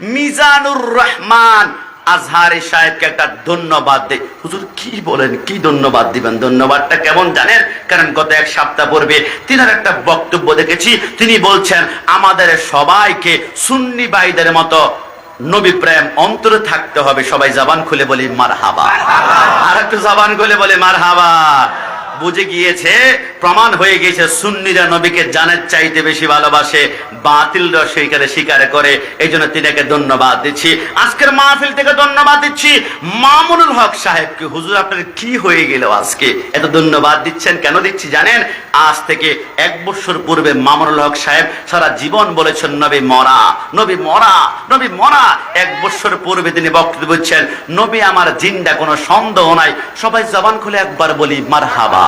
মিজানুর রহমান আজহারি সাহেবকে একটা ধন্যবাদ দেয় হুজুর, কি বলেন? কি ধন্যবাদ দিবেন? ধন্যবাদটা কেমন জানেন? কারণ গত এক সপ্তাহ পূর্বে তিনার একটা বক্তব্য দেখেছি। তিনি বলছেন, আমাদের সবাইকে সুন্নি ভাইদের মতো নবী প্রেম অন্তরে থাকতে হবে। সবাই জবান খুলে বলি মার হাবা আর একটু জবান খুলে বলে মার হাবা বুঝে গিয়েছে, প্রমাণ হয়ে গিয়েছে, সুন্নিরা নবীকে জানের চাইতে বেশি ভালোবাসে, বাতিলরা সেইখানে স্বীকার করে এই জন্য তিনাকে ধন্যবাদ দিচ্ছি। আজকের মাহফিল থেকে ধন্যবাদ দিচ্ছি। মামুনুল হক সাহেবকে, হুজুর, আপনার কি হয়ে গেল আজকে? এত ধন্যবাদ দিচ্ছেন কেন দিচ্ছি জানেন? আজ থেকে এক বছর পূর্বে মামুনুল হক সাহেব সারা জীবন বলেছেন, নবী মরা নবী মরা নবী মরা। এক বছর পূর্বে তিনি বক্তব্য দিচ্ছেন, নবী আমার জিন্দা, কোনো সন্দেহ নাই। সবাই জবান খুলে একবার বলি মার হাবা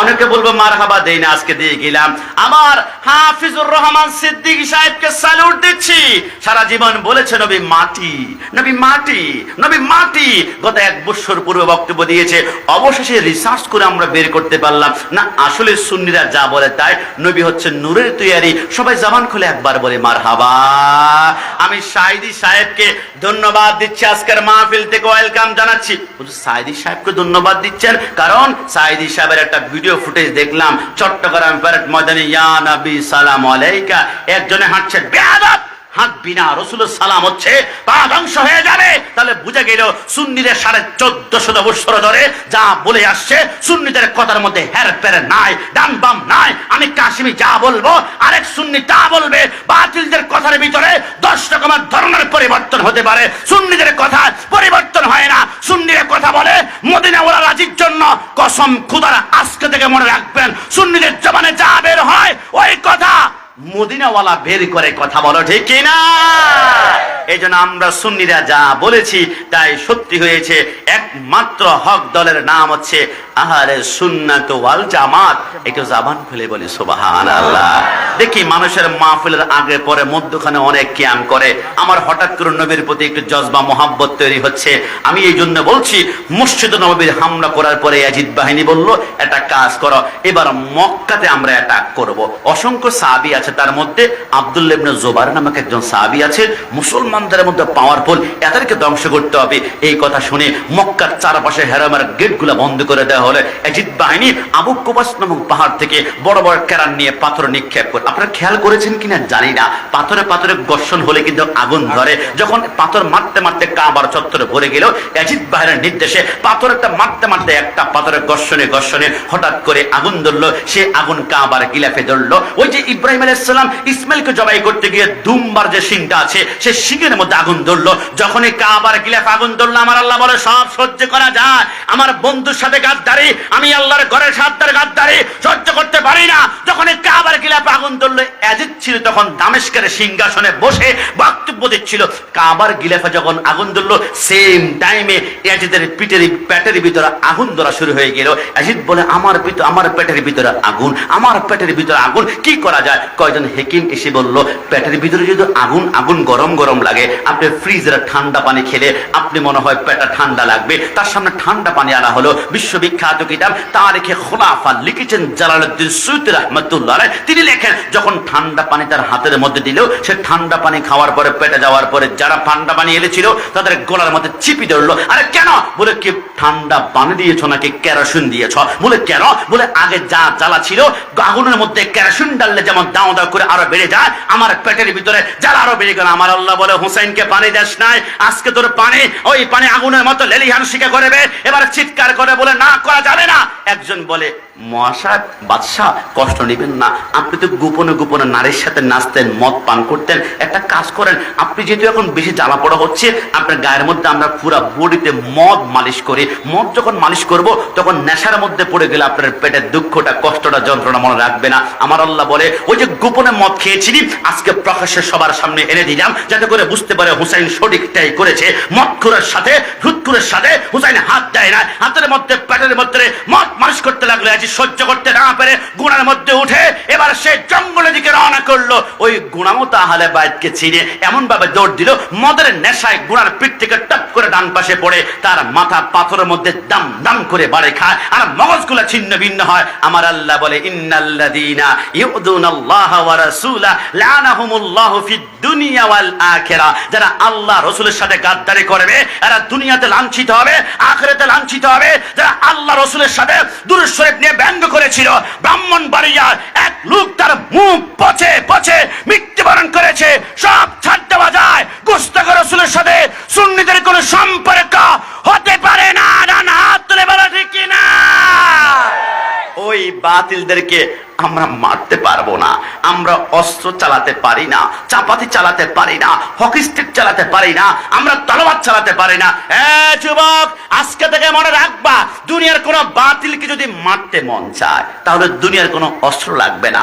অনেকে বলব মার হাবা দেই না, আজকে দিয়ে গেলাম। আমার হাফিজুর রহমান সিদ্দিকী সাহেবকে স্যালুট দিচ্ছি। সারা জীবন বলেছে, নবী মাটি নবী মাটি নবী মাটি। গত এক বছর পূর্বে বক্তব্য দিয়েছে, অবশেষে রিসার্চ করে আমরা বের করতে পারলাম। না, আসলে সুন্নিরা যা বলে তাই, নবী হচ্ছে নূরের তৈয়ারি। সবাই জবান খুলে একবার বলে মার হাবা আমি সাইদি সাহেবকে ধন্যবাদ দিচ্ছি, আজকের মাহফিল থেকে ওয়েলকাম জানাচ্ছি। সাইদি সাহেবকে ধন্যবাদ দিচ্ছেন, কারণ সাইদি সাহেবের একটা ভিডিও ফুটেজ দেখলাম চট্টগ্রাম প্যারেড ময়দানে ইয়া নবী সালাম আলাইকা। একজনে হাঁটছে বেয়াদব! হাঁটবি না রসুলের সালাম হচ্ছে, পা ধ্বংস হয়ে যাবে। তাহলে বুঝে গেল সুন্নিদের সাড়ে চোদ্দশো বৎসর ধরে যা বলে আসছে, সুন্নিদের কথার মধ্যে হের পেরে নাই, ডান বাম নাই। আমি কাশ্মী যা বলব, আরেক সুন্নি তা বলবে। বাতিলদের কথার ভিতরে দশ রকমের ধরনের পরিবর্তন হতে পারে। সুন্নিদের কথা পরিবর্তন হয় না। সুন্নিরা কথা বলে মদিনা ওরা রাজির জন্য কসম খুদার আজকে থেকে মনে রাখবেন, সুন্নিদের জবানে যা বের হয়, ওই কথা। মদিনাওয়ালা বের করে কথা বলো, ঠিক কিনা? এই জন্য আমরা সুন্নিরা যা বলেছি তাই সত্যি হয়েছে। একমাত্র হক দলের নাম হচ্ছে আহারে সুন্নাত ওয়াল জামাত। একটু জাবান খুলে বলি সুবাহান আল্লাহ দেখি মানুষের মাহফিলের আগে পরে মধ্যখানে অনেক ক্যাম করে। আমার হঠাৎ করে নবীর প্রতি একটু জজবা, মোহাব্বত তৈরি হচ্ছে। আমি এই জন্য বলছি, মসজিদ নবীর হামলা করার পরে অজিত বাহিনী বলল, এটা কাজ করো। এবার মক্কাতে আমরা অ্যাটাক করব। অসংখ্য সাবি আছে তার মধ্যে আব্দুল্লাহ ইবনে জোবার নামক একজন সাহাবি আছে মুসলমানদের মধ্যে পাওয়ারফুল এদেরকে ধ্বংস করতে হবে। এই কথা শুনে মক্কার চারপাশে হেরামের গেটগুলো বন্ধ করে দেওয়া হলে। এজিদ বাহিনী আবু কুবাস নামক পাহাড় থেকে বড় বড় কেরান নিয়ে পাথর নিক্ষেপ করে আপনারা খেয়াল করেছেন কিনা? জানি না। পাথরে পাথরে ঘর্ষণ হলে কিন্তু আগুন ধরে। যখন পাথর মারতে মারতে কাবার চত্বরে ভরে গেল, এজিদ বাহিনীর নির্দেশে পাথরটা মারতে মারতে একটা পাথরের ঘর্ষণে ঘর্ষণে হঠাৎ করে আগুন ধরলো। সে আগুন কাবার গিলাফে ধরলো। ওই যে ইব্রাহিম আলাইসাল্লাম ইসমাইলকে জবাই করতে গিয়ে দুমবার যে সিংটা আছে, সে সিংহের মধ্যে আগুন ধরলো। যখনই কাবার গিলাফে আগুন ধরলো, আমার আল্লাহ বলে, সব সহ্য করা যায়। আমার বন্ধুর সাথে গাদ্দারি, আমি আল্লাহর ঘরের সাদ্দার গাদ্দারি সহ্য করতে পারি না। যখন এই কাবার গিলাফে আগুন ধরলো, এজিদ ছিল তখন দামেস্কের সিংহাসনে বসে বক্তব্য দিচ্ছিল। কাবার গিলাফে যখন আগুন ধরলো সেম টাইমে পিঠের পেটের ভিতরে আগুন ধরা শুরু হয়ে গেল। এজিদ বলে, আমার আমার পেটের ভিতরে আগুন, আমার পেটের ভিতরে আগুন, কি করা যায়? কয়জন হেকিম এসে বলল, পেটের ভিতরে যদি আগুন আগুন গরম গরম লাগে, আপনি ফ্রিজের ঠান্ডা পানি খেলে আপনি মনে হয় পেটা ঠান্ডা লাগবে। তার সামনে ঠান্ডা পানি আনা হলো। বিশ্ববিখ্যাত কিতাব তারিখে খোলাফা লিখেছেন জালালউদ্দিন সুইত রহমতুল্লাহ তিনি লেখেন, যখন ঠান্ডা পানি তার হাতের মধ্যে দিল, সে ঠান্ডা পানি খাওয়ার পরে, পেটে যাওয়ার পরে যারা ঠান্ডা পানি এনেছিল, তাদের গলার মধ্যে চিপি ধরলো। আরে কেন? বলে, কি ঠান্ডা পানি দিয়েছ নাকি কেরোসিন দিয়েছ? বলে, কেন? বলে, আগে যা জ্বালা ছিল, আগুনের মধ্যে কেরোসিন ডাললে যেমন দাও দাও করে আরও বেড়ে যায়, আমার পেটের ভিতরে যারা আরও বেড়ে গেল। আমার আল্লাহ বলে, হুসাইনকে পানি দেশ নাই, আজকে তোর পানি, ওই পানি আগুনের মতো লেলিহান শিখে করবে। এবার চিৎকার করে বলে, না করা যাবে একজন বলে, মহাশয়, বাদশাহ, কষ্ট নেবেন না। আপনি তো গোপনে গোপনে নারীর সাথে নাচতেন, মদ পান করতেন। একটা কাজ করেন, আপনি যেহেতু এখন বেশি জ্বালা পড়া হচ্ছে, আপনার গায়ের মধ্যে আমরা পুরো বডিতে মদ মালিশ করি। মদ যখন মালিশ করব, তখন নেশার মধ্যে পড়ে গেলে আপনার পেটের দুঃখটা, কষ্টটা, যন্ত্রণা মনে রাখবে না। আমার আল্লাহ বলে, ওই যে গোপনে মদ খেয়েছিলি, আজকে প্রকাশ্যে সবার সামনে এনে দিলাম, যাতে করে বুঝতে পারে হুসাইন সঠিকটাই করেছে। মদখুরের সাথে ভুতখুরের সাথে হুসাইন হাত দেয় না। হাতের মধ্যে, পেটের মধ্যে মদ মালিশ করতে লাগল, আজি সহ্য করতে না পেরে গুণার মধ্যে উঠে এবার সে জঙ্গলের দিকে রওনা করল। ওই গুণামত আহলে বাইতকে ছিঁড়ে এমন ভাবে দৌড় দিল, মদের নেশায় গুণার পিঠ থেকে টপ করে ডান পাশে পড়ে তার মাথা পাথরের মধ্যে দাম দাম করে বাড়ে খায় আর মগজগুলো ছিন্ন ভিন্ন হয়। আমার আল্লাহ বলে, ইন্নাল্লাযীনা ইউদুনাল্লাহ ওয়া রাসূলা লানাহুমুল্লাহু দুনিয়া ওয়াল আখিরা যারা আল্লাহ সাথে গাদ্দারি করবে, এরা দুনিয়াতে লাঞ্ছিত হবে, আখিরাতে লাঞ্ছিত হবে। যারা আল্লাহ সাথে নিয়ে ব্যঙ্গ করেছিল, ব্রাহ্মণ বাড়িয়ার এক লোক তার মুখ পচে পচে মৃত্যুবরণ করেছে, সব ছাড় দেওয়া যায়। গুস্তাখ রসুলের সাথে সুন্নিদের কোনো সম্পর্ক হতে পারে না। ডান হাত তুলে বলা, ঠিক কিনা? ওই বাতিলদেরকে আমরা মারতে পারব না। আমরা অস্ত্র চালাতে পারি না, চাপাতি চালাতে পারি না, হকি স্টিক চালাতে পারি না, আমরা তলবাদ চালাতে পারি না। এ যুবক, আজকে থেকে মনে রাখবা, দুনিয়ার কোনো বাতিলকে যদি মারতে মন চায়, তাহলে দুনিয়ার কোনো অস্ত্র লাগবে না।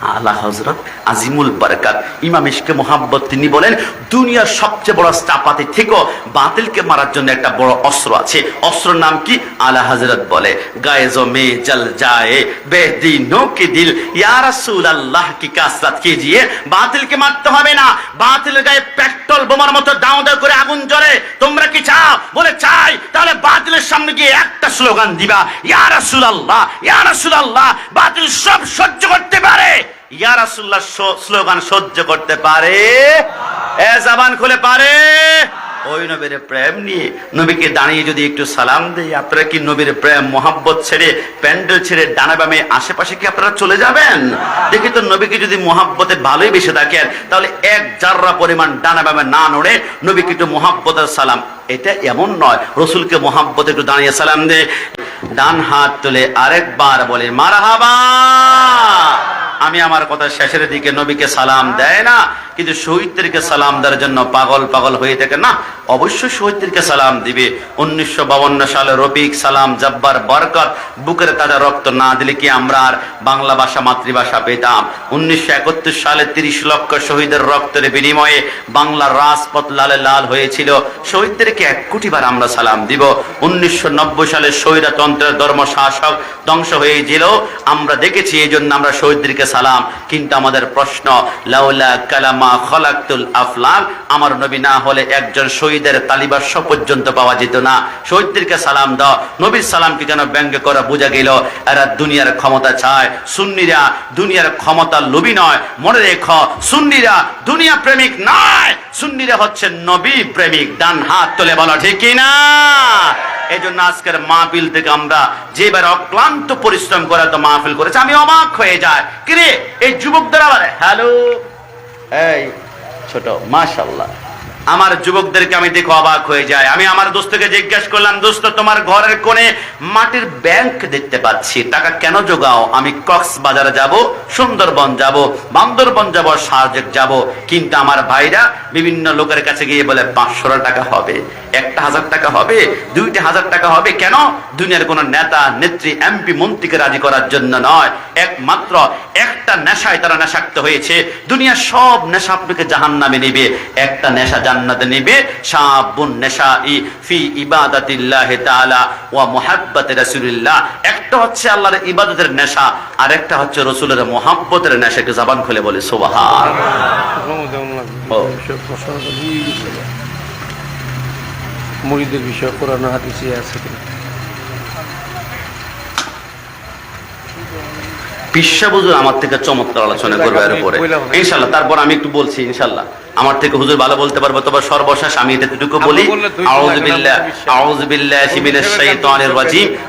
আল্লাহ হজরত আজিমুল বারকাত ইমাম ইশকে মোহাম্মদ তিনি বলেন, দুনিয়ার সবচেয়ে বড় চাপাতি থেকেও বাতিলকে মারার জন্য একটা বড় অস্ত্র আছে। অস্ত্রের নাম কি? আলা হজরত বলে গায়ে জমে জল যায় বেদি নো দিল। ইয়া রাসূল আল্লাহ কি কাসরাত কিজিয়ে বাতিলকে মারতে হবে না। বাতিল গায়ে পেট্রোল বোমার মতো দাও দাও করে আগুন জ্বলে। তোমরা কি চাও? বলে, চাই। তাহলে বাতিলের সামনে গিয়ে একটা স্লোগান দিবা, ইয়া রাসূল আল্লাহ ইয়া রাসূল আল্লাহ বাতিল সব সহ্য ইয়া স্লোগান সহ্য করতে পারে? এ জবান খুলে পারে? ওই নবীর প্রেম নিয়ে নবীকে দাঁড়িয়ে যদি একটু সালাম দেই, আপনারা কি নবীর প্রেম, মোহাব্বত ছেড়ে, প্যান্ডেল ছেড়ে, ডানা বামে আশেপাশে কি আপনারা চলে যাবেন? দেখি তো নবীকে যদি মোহাব্বতে ভালোই বেশি থাকেন, তাহলে এক জাররা পরিমাণ ডানা বামে না নড়ে নবীকে একটু মোহাব্বতের সালাম এটা এমন নয়। রসুলকে মোহাব্বতে একটু দাঁড়িয়ে সালাম দে। ডান হাত তুলে আরেকবার বলে মারহাবা! আমি আমার কথা শেষের দিকে নবীকে সালাম দেয় না, কিন্তু শহীদদেরকে সালাম দেওয়ার জন্য পাগল পাগল হয়ে থাকে না। অবশ্যই শহীদদেরকে সালাম দিবে। উনিশশো সালে রফিক সালাম জব্বার বরকত, বুকের তাজা রক্ত না দিলে কি আমরা আর বাংলা ভাষা মাতৃভাষা পেতাম? উনিশশো একাত্তর সালে তিরিশ লক্ষ শহীদের রক্তের বিনিময়ে বাংলার রাজপথ লালে লাল হয়েছিল। শহীদদেরকে এক কোটি বার আমরা সালাম দিব। উনিশশো নব্বই সালে স্বৈরতন্ত্রের ধর্ম শাসক ধ্বংস হয়েছিল। আমরা দেখেছি এই জন্য আমরা শহীদদেরকে সালাম। কিন্তু আমাদের প্রশ্ন, লাউলা কালামা খলাক্তুল আফলাক, আমার নবী না হলে একজন শহীদের তালিবার্ষ পর্যন্ত পাওয়া যেত না। শহীদদেরকে সালাম দাও। নবীর সালামকে কেন ব্যঙ্গ করা বোঝা গেল, এরা দুনিয়ার ক্ষমতা চায়। সুন্নিরা দুনিয়ার ক্ষমতা লোভী নয়। মনে রেখ, সুন্নিরা দুনিয়া প্রেমিক নয়। সুন্নিরা হচ্ছে নবী প্রেমিক, ডান হাত তুলে বলা, ঠিক না এই জন্য আজকের মাহফিল থেকে আমরা যেবার অক্লান্ত পরিশ্রম করে তো মাহফিল করেছে। আমি অবাক হয়ে যায় কিরে, এই যুবকদের আবার, হ্যালো? এই, ছোট মাশাল্লাহ আমার যুবকদেরকে আমি দেখে অবাক হয়ে যায় আমি আমার দোস্তকে জিজ্ঞেস করলাম, দোস্ত, তোমার ঘরের কোণে মাটির ব্যাংক দেখতে পাচ্ছি। টাকা কেন যোগাও আমি কক্সবাজার যাব, সুন্দরবন যাব, বান্দরবন যাব, সাজেক যাব। কিন্তু আমার ভাইরা বিভিন্ন লোকের কাছে গিয়ে বলে, পাঁচশো টাকা হবে, একটা হাজার টাকা হবে, দুইটা হাজার টাকা হবে। কেন? দুনিয়ার কোন নেতা, নেত্রী, এমপি, মন্ত্রীকে রাজি করার জন্য নয়। একমাত্র একটা নেশায় তারা নেশাক্ত হয়েছে। দুনিয়ার সব নেশা আপনাকে জাহান নামে নিবে। একটা নেশা জান্নাতে নিবে। সাবুন নেশা ই ফি ইবাদাতিল্লাহ তাআলা ওয়া মুহাব্বতি রাসূলিল্লাহ। একটা হচ্ছে আল্লাহর ইবাদতের নেশা আর একটা হচ্ছে রসুলের মোহাব্বতের নেশাকে জবান খুলে বলে সুবহান। ও। মুড়িদের বিষয় কোরআন হাদিসে আছে পিসা আমার থেকে চমৎকার আলোচনা করবে এর উপরে। ইনশাল্লাহ তারপর আমি একটু বলছি ইনশাল্লাহ। আমার থেকে হুজুর ভালো বলতে পারব তবে সর্বশেষ আমি এতটুকু বলি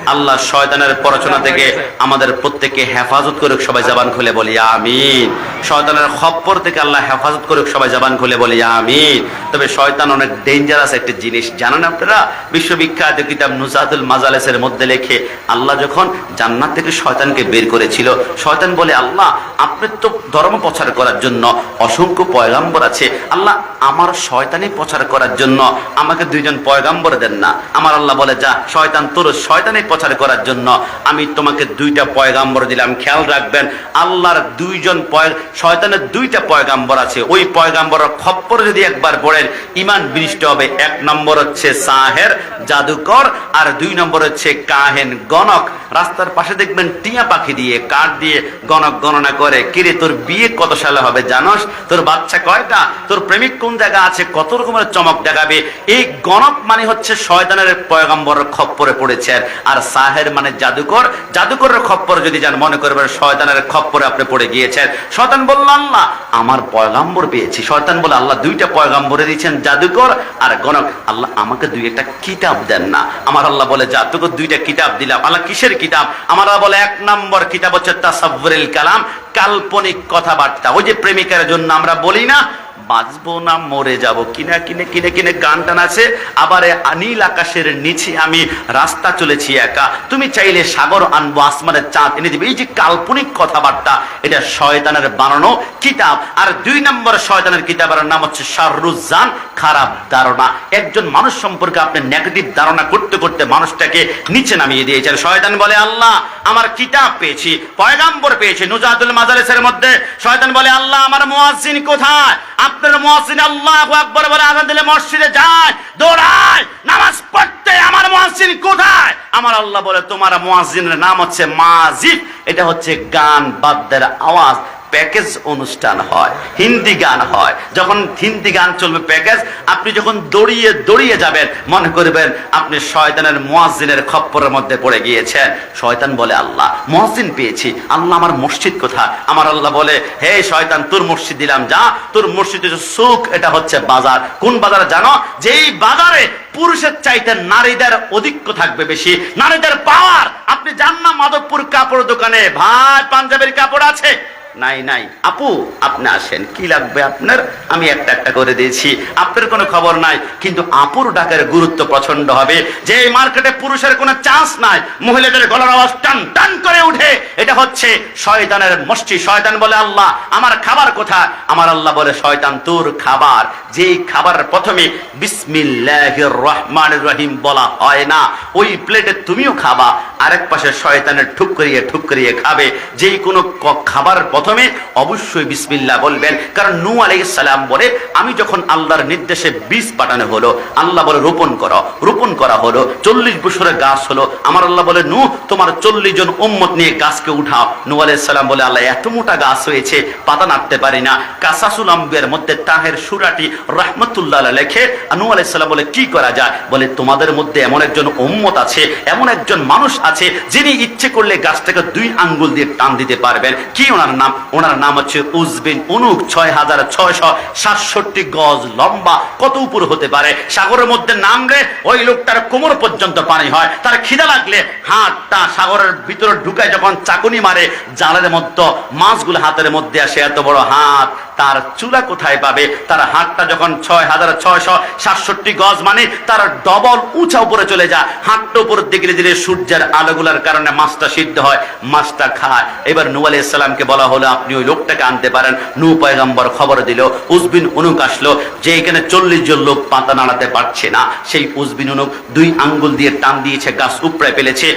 আল্লাহ শয়তানের পরচনা থেকে আমাদের প্রত্যেককে হেফাজত করুক সবাই জবান খুলে বলি আমিন। শয়তানের খপ্পর থেকে আল্লাহ হেফাজত করুক সবাই জবান খুলে বলি আমিন। তবে শয়তান অনেক ডেঞ্জারাস একটা জিনিস জানেন আপনারা? বিশ্ববিখ্যাত কিতাব নুজাতুল মাজালেসের মধ্যে লেখে আল্লাহ যখন জান্নাত থেকে শয়তানকে বের করেছিল শয়তান বলে আল্লাহ আপনি তো ধর্ম প্রচার করার জন্য অসংখ্য পয়গাম্বর আছে আল্লাহ, আমার শয়তানি প্রচার করার জন্য আমাকে দুইজন পয়গাম্বর দেন না। আমার আল্লাহ বলে, যা, শয়তান তোর শয়তানি প্রচার করার জন্য আমি তোমাকে দুইটা পয়গাম্বর দিলাম। খেয়াল রাখবেন, আল্লাহর দুইজন পয়, শয়তানের দুইটা পয়গাম্বর আছে। ওই পয়গাম্বরের খপ্পর যদি একবার পড়েন, ইমান বিনিষ্ট হবে। এক নম্বর হচ্ছে সাহের, জাদুকর, আর দুই নম্বর হচ্ছে কাহেন, গণক। রাস্তার পাশে দেখবেন টিয়া পাখি দিয়ে কাঠ দিয়ে গণক গণনা করে, কিরে, তোর বিয়ে কত সালে হবে জানস? তোর বাচ্চা কয়টা? তোর প্রেমিক কোন জায়গা আছে? কত রকমের চমক দেখাবে? এই গণক মানে হচ্ছে শয়তানের পয়গম্বরের খপ্পরে পড়েছেন আর সাহের মানে জাদুকর। জাদুকরের খপ্পরে যদি যান, মনে করবেন শয়তানের খপ্পরে আপনি পড়ে গিয়েছেন। শয়তান বলল, আল্লাহ, আমার পয়গাম্বর পেয়েছি। শয়তান বলে, আল্লাহ, দুইটা পয়গাম্বরে দিয়েছেন, জাদুকর আর গণক। আল্লাহ, আমাকে দুই একটা কিতাব দেন না। আমার আল্লাহ বলে, যা, তোকে দুইটা কিতাব দিলাম। আল্লাহ, কিসের কিতাব? আমার বলে, এক নম্বর কিতাব হচ্ছে তাসাব্বুরুল কালাম। কাল্পনিক কথাবার্তা। ওই যে প্রেমিকার জন্য আমরা বলি না বাঁচবো না, মরে যাব। কিনা, কিনে কিনে কিনে গান টান আছে, আবার নীল আকাশের নিচে আমি রাস্তা চলেছি একা। তুমি চাইলে সাগর আনব, আসমানের চাঁদ এনে দিবে। এই যে কাল্পনিক কথাবার্তা, এটা শয়তানের বানানো কিতাব। আর দুই নম্বর শয়তানের কিতাবের নাম হচ্ছে শাহরুজান খারাপ ধারণা। একজন মানুষ সম্পর্কে আপনি নেগেটিভ ধারণা করতে করতে মানুষটাকে নিচে নামিয়ে দিয়েছেন। শয়তান বলে, আল্লাহ, আমার কিতাব পেয়েছি, পয়গাম্বর পেয়েছি নুজাতুল মাজালিসের মধ্যে। শয়তান বলে, আল্লাহ, আমার মুয়াজ্জিন কোথায়? আপনার মহসিন আল্লাহ আকবর বলে আজান দিলে মসজিদে যায়, দৌড়ায়, নামাজ পড়তে, আমার মহাসিন কোথায়? আমার আল্লাহ বলে, তোমার মহাসিনের নাম হচ্ছে মাজিদ। এটা হচ্ছে গান বাদ্যের আওয়াজ। প্যাকেজ অনুষ্ঠান হয়, হিন্দি গান হয়। যখন হিন্দি গান চলবে প্যাকেজ, আপনি যখন দড়িয়ে দড়িয়ে যাবেন, মনে করবেন আপনি শয়তানের মুয়াজ্জিনের খপ্পরের মধ্যে পড়ে গিয়েছেন। শয়তান বলে, আল্লাহ, মুয়াজ্জিন পেয়েছি। আল্লাহ আমার মসজিদ কোথায়? আমার আল্লাহ বলে, হে শয়তান, তোর মসজিদ দিলাম, যা। তোর মসজিদ সুখ, এটা হচ্ছে বাজার। কোন বাজারে জানো? যেই বাজারে পুরুষের চাইতে নারীদের অধিক্য থাকবে বেশি, নারীদের পাওয়ার। আপনি যান না মাধবপুর কাপড় দোকানে ভাই, পাঞ্জাবের কাপড় আছে? নাই নাই। আপু, আপনি আসেন। কি লাগবে আপনার? আমি একটা একটা করে দিয়েছি। আপনার কোনো খবর নাই, কিন্তু আপুর ডাকের গুরুত্ব প্রচণ্ড হবে। যে মার্কেটে পুরুষের কোনো চান্স নাই, মহিলাদের গলার আওয়াজ টান টান করে উঠে হচ্ছে শয়তানের মস্তি শয়তান বলে, আল্লাহ, আমার খাবার কোথায়? আমার আল্লাহ বলে, শয়তান, তোর খাবার। যেই খাবার প্রথমে বিসমিল্লাহির রহমানির রহিম বলা হয় না, ওই প্লেটে তুমিও খাবা, আরেক পাশে শয়তানের ঠুক করিয়ে ঠুক করিয়ে খাবে। যেই কোনো খাবার প্রথমে অবশ্যই বিসমিল্লাহ বলবেন। কারণ নু সালাম বলে, আমি যখন আল্লাহর নির্দেশে বীজ পাঠানো হলো, আল্লাহ বলে, রোপণ করো, রোপণ করা হলো, চল্লিশ বছরের গাছ হলো। আমার আল্লাহ বলে, নু, তোমার চল্লিশ জন উম্মত নিয়ে গাছকে উঠাও। নু আলাইহিস সালাম বলে, আল্লাহ, এত মোটা গাছ হয়েছে, পাতা নাড়তে পারি না। কাসাসুল আম্বিয়ার মধ্যে তাহের সুরাটি রহমতুল্লাহ লেখে নু আলাইহিস সালাম বলে, কি করা যায়? বলে, তোমাদের মধ্যে এমন একজন উম্মত আছে, এমন একজন মানুষ আছে, যিনি ইচ্ছে করলে গাছটাকে দুই আঙ্গুল দিয়ে টান দিতে পারবেন। কি ওনার নাম? ওনার নাম হচ্ছে উজবিন উনুক ছয় হাজার ছয়শো সাতষট্টি গজ লম্বা, কত উপর হতে পারে? সাগরের মধ্যে নামলে ওই লোকটার কোমর পর্যন্ত পানি হয়। তার খিদা লাগলে হাতটা সাগরের ভিতরে ঢুকায় যখন চাকুনি মারে জালের মধ্যে মাছগুলো হাতের মধ্যে আসে এত বড় হাত। তার চুলা কোথায় পাবে? তার হাতটা যখন ছয় হাজার ছয়শো সাতষট্টি গজ মানে তার ডবল উঁচা উপরে চলে যায় হাতটা উপরের দিকে দিলে সূর্যের আলোগুলার কারণে মাছটা সিদ্ধ হয়, মাছটা খায়। এবার নু আলাইহিস সালামকে বলা হলো, আপনি ওই লোকটাকে আনতে পারেন। নু পয়গম্বর খবর দিল, উজবিন উনুক আসলো, যে এখানে চল্লিশ জন লোক পাতা নাড়াতে পারছে না। সেই উজবিন উনুক দুই আঙ্গুল দিয়ে টান দিয়েছে, গাছ উপড়ে ফেলেছে।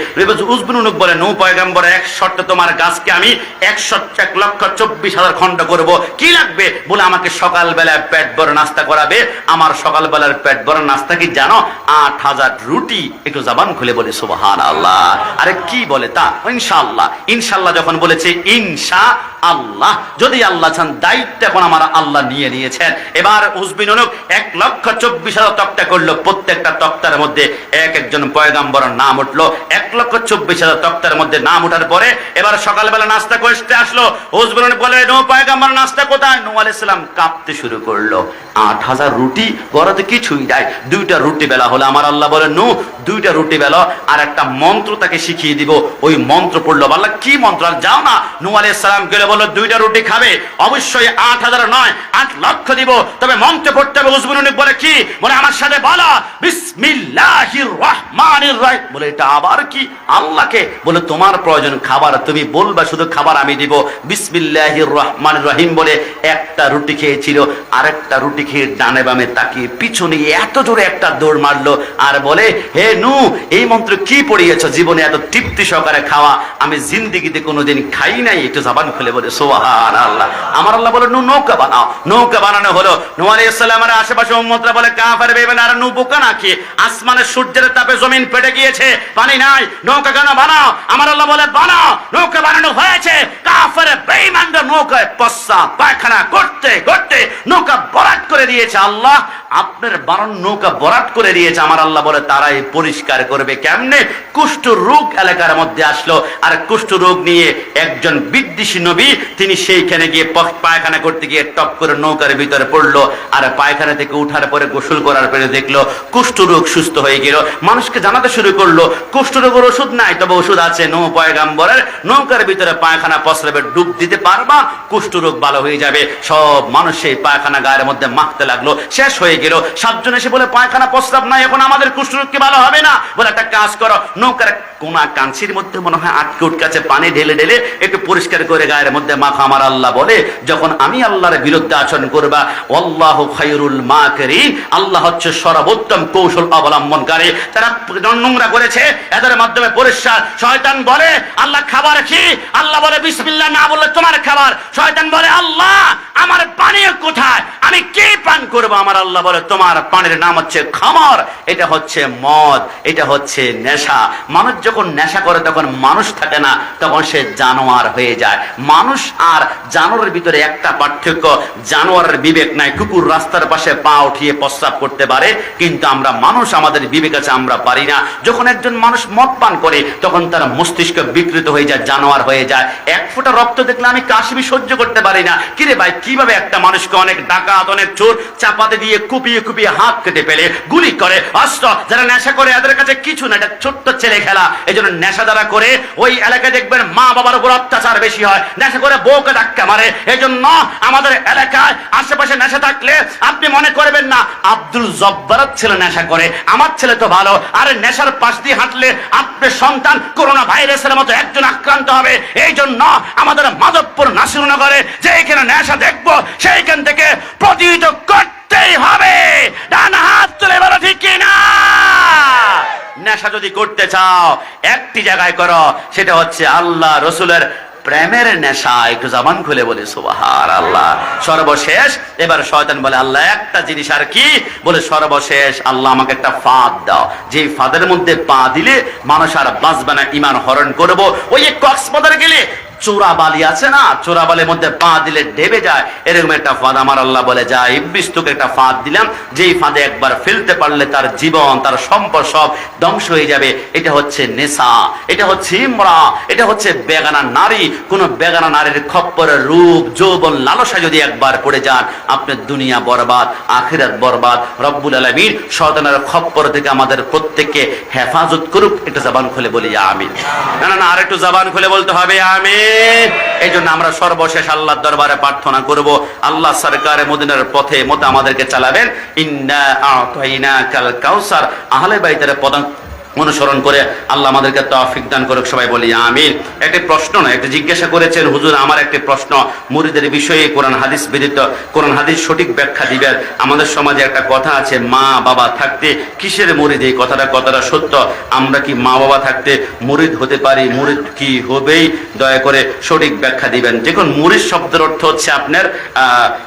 উজবিন উনুক বলে নৌ পয়গম্বর, এক শর্তে তোমার গাছকে আমি একশো এক লক্ষ চব্বিশ হাজার খণ্ড করব। কি লাগবে বলে আমাকে সকালবেলায় পেট ভরে নাস্তা করাবে। আমার সকালবেলার পেট ভরে নাস্তা কি জানো? আট হাজার রুটি। একটু জবান খুলে বলে সুবহান আল্লাহ আরে কি বলে তা? ইনশাআল্লাহ। ইনশাআল্লাহ যখন বলেছে, ইনশা আল্লাহ। যদি আল্লাহ চান, দায়িত্ব এখন আমার আল্লাহ নিয়ে নিয়েছেন। এবার উজবিন অনুক এক লক্ষ চব্বিশ হাজার তক্তা করল। প্রত্যেকটা তক্তার মধ্যে এক একজন পয়গাম্বর নাম উঠল। এক লক্ষ চব্বিশ হাজার তক্তার মধ্যে নাম উঠার পরে এবার সকালবেলা নাস্তা করতে আসলো। উজবিন অনুক বলে, নো পয়গাম্বর, নাস্তা কোথায়? আলাইসালাম কাঁপতে শুরু করল। আট হাজার রুটি গড়াতে কিছুই দেয় দুইটা রুটি বেলা হলো। আমার আল্লাহ বলে নু দুইটা রুটি বেলা, আর একটা মন্ত্র তাকে শিখিয়ে দিব। ওই মন্ত্র পড়ল। কি মন্ত্র? আর যাও না। নু আলাইসালাম গেলে বলল, দুইটা রুটি খাবে। অবশ্যই আট হাজার নয়, আট লক্ষ দিব। তবে মন্ত্র পড়তে হবে। বলে কি? বলে, আমার সাথে বলা রহমানির রহিম। বলে, এটা আবার কি? আল্লাহকে। বলে, তোমার প্রয়োজন খাবার। তুমি বলবা, শুধু খাবার আমি দিব। বিসমিল্লাহির রহমানির রহিম বলে একটা রুটি খেয়েছিল, আরেকটা রুটি খেয়ে ডানে বামে তাকিয়ে পিছনে এত জোরে একটা দৌড় মারলো আর বলে, হে নু, এই মন্ত্র কি পড়িয়েছ? জীবনে এত তৃপ্তি সহকারে খাওয়া। আমি জিন্দিগিতে কোনোদিন খাই নাই। একটু জবান খুলে বলে সোহান আল্লাহ আমার আল্লাহ বলে, নু, নৌকা বানাও। নৌকা বানানো হলো। নু আলাইহিস সালামের আশেপাশে উম্মতরা বলে, কাফের বেবেন আর নু বোকা নাকি? আসমানের সূর্যের তাপে জমিন পেটে গিয়েছে, পানি নাই। নৌকা কেন বানাও? আমার আল্লাহ বলে, বানাও, নৌকা বানানো হয়েছে। কাফের বেঈমানরা নৌকায় পস্সা পায়খানা করতে করতে নৌকা বরাট করে দিয়েছে আল্লাহ। আপনার বানান নৌকা বরাট করে দিয়েছে, আমার আল্লাহ বলে, তারাই পরিষ্কার করবে কেমনে? কুষ্ঠ রোগ এলাকার মধ্যে আসলো, আর কুষ্ঠ রোগ নিয়ে একজন বিদ্বেষী নবী, তিনি সেইখানে গিয়ে পায়খানা করতে গিয়ে টপ করে নৌকার ভিতরে পড়ল, আর পায়খানা থেকে উঠার পরে গোসল করার পরে দেখল, কুষ্ঠ রোগ সুস্থ হয়ে গেল। মানুষকে জানাতে শুরু করল, কুষ্ঠ রোগের ওষুধ নাই, তবে ওষুধ আছে নৌ পয়গাম্বরের নৌকার ভিতরে পায়খানা পসরাবে ডুব দিতে পারবা, কুষ্ঠ রোগ ভালো হয়ে যাবে। সব মানুষ সেই পায়খানা গায়ের মধ্যে মাখতে লাগল, শেষ হয়ে গেল। সাতজন এসে বলে, পায়খানা প্রস্রাব নাই, এখন আমাদের কুষ্ঠ রোগ কি ভালো হবে না। বলে একটা কাজ করো, নৌকার কোনা কাঞ্চির মধ্যে মনে হয় আটকে উটকাছে পানি ঢেলে ঢেলে একটু পরিষ্কার করে গায়ের মধ্যে মাখা, আমার আল্লাহ বলে। যখন আমি আল্লাহর বিরুদ্ধে আচরণ করবা আল্লাহ খায়রুল মাকিরিন আল্লাহ হচ্ছে সর্বোত্তম কৌশল অবলম্বনকারী। তারা নোংরা করেছে, এদের মাধ্যমে পরিষ্কার। শয়তান বলে, আল্লাহ খাবার কি? আল্লাহ বলে, বিসমিল্লাহ, না বললে তোমার খাবার। শয়তান বলে, আল্লাহ আমার পানীয় কোথায়? আমি কি পান করব? আমার আল্লাহ বলে, তোমার পানির নাম হচ্ছে খামর, এটা হচ্ছে মদ, এটা হচ্ছে নেশা। মানুষ যখন নেশা করে, তখন মানুষ থাকে না, তখন সে জানোয়ার হয়ে যায়। মানুষ আর জানোয়ারের ভিতরে একটা পার্থক্য, জানোয়ারের বিবেক নাই। কুকুর রাস্তার পাশে পা উঠিয়ে প্রস্রাব করতে পারে, কিন্তু আমরা মানুষ, আমাদের বিবেক আছে, আমরা পারি না। যখন একজন মানুষ মদ পান করে, তখন তার মস্তিষ্ক বিকৃত হয়ে যায়, জানোয়ার হয়ে যায়। এক ফোঁটা রক্ত দেখলে আমি কাশবি সহ্য করতে পারি না। কিরে ভাই কীভাবে একটা মানুষকে অনেক ডাকাত অনেক চোর চাপাতে দিয়ে কুপিয়ে কুপিয়ে হাত কেটে ফেলে গুলি করে, অস্ত্র, যারা নেশা করে, এদের কাছে কিছু না, এটা ছোট্ট ছেলে খেলা। এই জন্য নেশা যারা করে, ওই এলাকায় দেখবেন মা বাবার উপর অত্যাচার বেশি হয়। নেশা করে বউকে ধাক্কা মারে। এই জন্য আমাদের এলাকায় আশেপাশে নেশা থাকলে আপনি মনে করবেন না, আব্দুল জব্বারের ছেলে নেশা করে, আমার ছেলে তো ভালো। আরে নেশার পাশ দিয়ে হাঁটলে আপনার সন্তান করোনা ভাইরাসের মতো একজন আক্রান্ত হবে। এই জন্য আমাদের মাধবপুর নাসিরনগরে যে এখানে নেশা দেখব, সেইখান থেকে প্রতিহিত করতেই হবে। ডান হাত তুলে বলো, ঠিক কিনা নেশা যদি করতে চাও, একটি জায়গায় করো, সেটা হচ্ছে আল্লাহ রসুলের প্রেমের নেশা। একটু জামান খুলে বলে সুবাহার আল্লাহ সর্বশেষ, এবার শয়তান বলে, আল্লাহ, একটা জিনিস আর কি? বলে, সর্বশেষ, আল্লাহ আমাকে একটা ফাঁদ দাও। যে ফাঁদের মধ্যে পা দিলে মানুষ আর বাঁচবে না ইমান হরণ করব। ওই কক্সবাজার গেলে চোরা বালি আছে না? চোরা বালির মধ্যে পা দিলে ডেবে যায়। এরকম একটা ফাঁদ আমার আল্লাহ বলে, যা ইব্বিস তোকে একটা ফাঁদ দিলাম। যেই ফাঁদে একবার ফেলতে পারলে তার জীবন, তার সম্পদ সব ধ্বংস হয়ে যাবে। এটা হচ্ছে নেশা, এটা হচ্ছে ইমরা, এটা হচ্ছে বেগানা নারী। কোন বেগানা নারীর খপ্পরের রূপ, যৌবন লালসা যদি একবার পড়ে যান আপনার দুনিয়া বরবাদ, আখিরাত বরবাদ। রব্বুল আলমীর শয়তানের খপ্পর থেকে আমাদের প্রত্যেককে হেফাজত করুক। এটা জবান খুলে বলি, আমিন। না না না আর একটু জবান খুলে বলতে হবে, আমিন। এই জন্য আমরা সর্বশেষ আল্লাহর দরবারে প্রার্থনা করব। আল্লাহ সরকার মদিনার পথে মতো আমাদেরকে চালাবেন। ইন্না কাল কাউসার। আহলে বাইতের পদাঙ্ক অনুসরণ করে আল্লাহ আমাদেরকে তৌফিক দান করুক, সবাই বলি আমিন। একটি প্রশ্ন না একটি জিজ্ঞাসা করেছেন, হুজুর, আমার একটি প্রশ্ন। মুরিদের বিষয়ে কোরআন হাদিস ব্যতীত, কোরআন হাদিস সঠিক ব্যাখ্যা দিবেন? আমাদের সমাজে একটা কথা আছে, মা বাবা থাকতে কিসের মুরিদ? এই কথাটা কতটা সত্য? আমরা কি মা বাবা থাকতে মুরিদ হতে পারি? মুরিদ কি হবেই? দয়া করে সঠিক ব্যাখ্যা দিবেন। দেখুন, মুরিদ শব্দের অর্থ হচ্ছে আপনার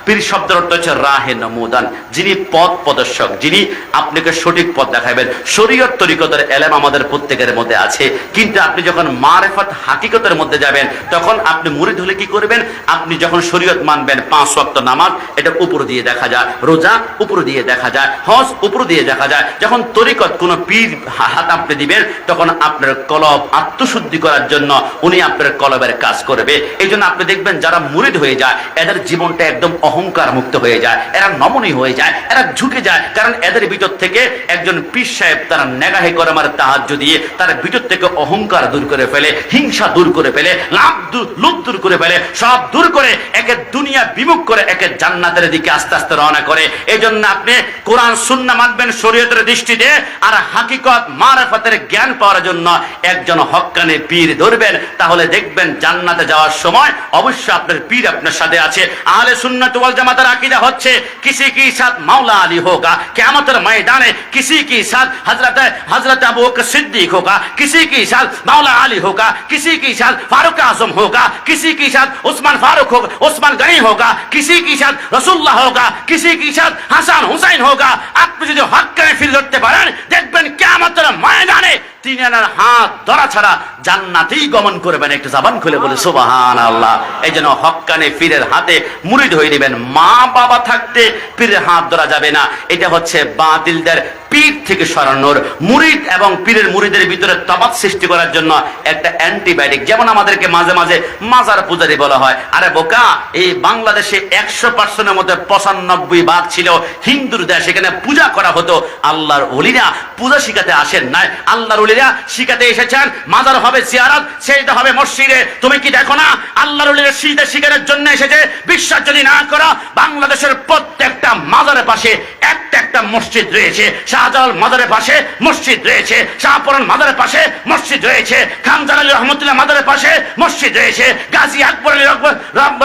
পীর শব্দের অর্থ হচ্ছে রাহে নমুদান। যিনি পথ প্রদর্শক, যিনি আপনাকে সঠিক পথ দেখাবেন শরীয়ত তরিকতের এলেম আমাদের প্রত্যেকের মধ্যে আছে। কিন্তু আপনি যখন মারেফত হাকিকতের মধ্যে যাবেন, তখন আপনি মুরিদ হলে কি করবেন? আপনি যখন শরীয়ত মানবেন পাঁচ ওয়াক্ত নামাজ, এটা উপর দিয়ে দেখা যায়। রোজা উপর দিয়ে দেখা যায়। হজ উপর দিয়ে দেখা যায়। যখন তরিকত কোনো পীর হাত আপনি দিবেন, তখন আপনার কলব আত্মশুদ্ধি করার জন্য উনি আপনার কলবের কাজ করবে। এই জন্য আপনি দেখবেন যারা মুরিদ হয়ে যায়, এদের জীবনটা একদম অহংকার মুক্ত হয়ে যায়। এরা নমনীয় হয়ে যায়, এরা ঝুঁকে যায়। কারণ এদের ভিতর থেকে একজন পীর সাহেব তারা নেগাহে করে মারে তাহাজ দিয়ে তার ভিতর থেকে অহংকার দূর করে ফেলে, হিংসা দূর করে ফেলে, লাভ লোভ দূর করে ফেলে, সব দূর করে একে দুনিয়া বিমুখ করে একে জান্নাতের দিকে আস্তে আস্তে রওনা করে। এই জন্য আপনি কোরআন সুন্না মানবেন শরীয়তের দৃষ্টিতে আর হাকিকত, মারফতের জ্ঞান পাওয়ার জন্য একজন হক্কানে পীর ধরবেন। তাহলে দেখবেন জান্নাতে যাওয়ার সময় অবশ্যই আপনার পীর আপনার সাথে আছে। আহলে সুন্নাত ওয়াল জামাতের আকীদা হচ্ছে, কিসি কি সাথ মাওলা আলী হোগা কিয়ামতের ময়দানে কিসি কি সাথ হযরত হযরত अबू बकर सिद्दीक होगा किसी की साथ मौला अली होगा किसी की साथ फारूक आजम होगा किसी की साथ उस्मान फारूक होगा उस्मान गनी होगा किसी की साथ रसुल्लाह होगा किसी की साथ হাসান হুসাইন হোগা আপনি যদি হক্কানে ফিরে ধরতে পারেন দেখবেন কেমতের ময়দানে তিনি হাত ধরা ছাড়া জান্নাতেই গমন করবেন। একটু জাবান খুলে বলে সুবাহান আল্লাহ এই জন্য হক্কানে পীরের হাতে মুড়িদ হয়ে নেবেন। মা বাবা থাকতে পীরের হাত ধরা যাবে না। এটা হচ্ছে বাতিলদের পীর থেকে সরানোর মুরিদ এবং পীরের মুরিদের ভিতরে তফাৎ সৃষ্টি করার জন্য একটা অ্যান্টিবায়োটিক। যেমন আমাদেরকে মাঝে মাঝে মাজার পূজারি বলা হয়। আরে বোকা, এই বাংলাদেশে একশো পার্সেন্টের মধ্যে পঁচানব্বই ভাগ ছিল। হিন্দুর দেশ, এখানে পূজা করা হতো। আল্লাহর অলিরা পূজা শিখাতে আসেন নাই। আল্লাহর অলিরা শিখাতে এসেছেন। মাজার হবে জিয়ারত সেইটা হবে মসজিদে। তুমি কি দেখো না? আল্লাহর অলিরা শীতে শিখানোর জন্য এসেছে। বিশ্বাস যদি না করো, বাংলাদেশের প্রত্যেকটা মাজারের পাশে একটা একটা মসজিদ রয়েছে। শাহজালাল মাজারের পাশে মসজিদ রয়েছে। শাহপুরান মাজারের পাশে মসজিদ রয়েছে। খানজান আলী রহমতুল্লাহ মাজারের পাশে মসজিদ রয়েছে। গাজী আকবর আলী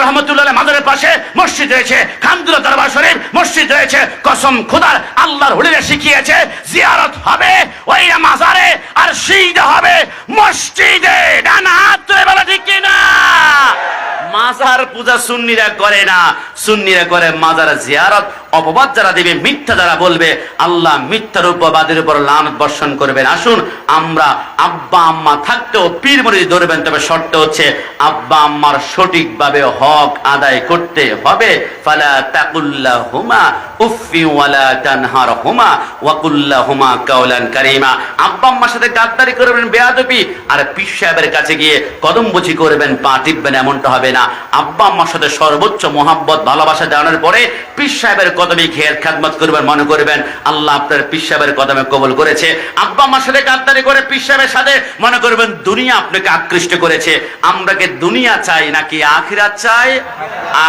রহমতুল্লাহ মাজারের পাশে মসজিদ রয়েছে। খানদুল্লাহ দরবার শরীফ মসজিদ রয়েছে। কসম খোদার আল্লাহর হুলিরা শিখিয়েছে, জিয়ারত হবে ওই মাজারে আর শীত হবে মসজিদে ডানা হাত তুলে বলা ঠিক কিনা মাজার পূজা সুন্নিরা করে না। সুন্নিরা করে মাজার জিয়ারত অপবাদ যারা দেবে, মিথ্যা যারা বলবে, আল্লাহ মিথ্যার উপবাদের উপর লানত বর্ষণ করবেন। আসুন, আমরা আব্বা, আম্মা থাকতেও পীর মরিদ ধরবেন, তবে শর্ত হচ্ছে আব্বা, আম্মার সঠিকভাবে হক আদায় করতে হবে। ফালা তাকুল্লাহ হুমা উফি ওয়ালা তানহার হুমা ওয়াকুল্লাহ হুমা কাউলান কারিমা। আব্বা, আম্মার সাথে গাদ্দারি করবেন, বেয়াদবি, আর পীর সাহেবের কাছে গিয়ে কদম বুঝি করবেন, পা টিপবেন, এমনটা হবে না। আব্বা, আম্মার সাথে সর্বোচ্চ মোহাব্বত, ভালোবাসা জানানোর পরে পীর সাহেবের কদমে ঘের খাদমত করবেন, মনে করবেন, আল্লাহ আপনার পীর সাহেবের কদমে কবল করেছে। আব্বা আম্মার সাথে গাদ্দারি করে পীর সাহেবের সাথে, মনে করবেন, দুনিয়া আপনাকে আকৃষ্ট করেছে। আমরা কি দুনিয়া চাই নাকি আখিরাত চাই?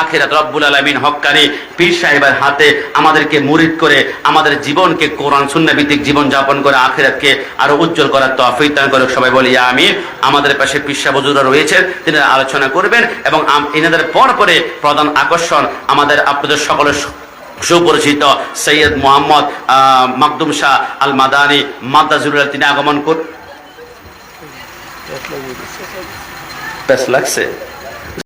আখিরাত রব্বুল আলামিন হক্কানি পীর সাহেবের হাতে আমাদেরকে মুরিদ করে আমাদের জীবনকে কোরআন শূন্য ভিত্তিক জীবন যাপন করে আখিরাতকে আরও উজ্জ্বল করার তৌফিক দান করে সবাই বলি আমি আমাদের পাশে পিসা বজুরা রয়েছেন তিনি আলোচনা করবেন এবং এনাদের পর পরে প্রধান আকর্ষণ আমাদের আপনাদের সকলের সুপরিচিত সৈয়দ মোহাম্মদ মকদুম শাহ আল মাদানি মাদ্দাজুল্লাহ তিনি আগমন কর এক লাগিয়ে দিচ্ছে। বেশ লাগছে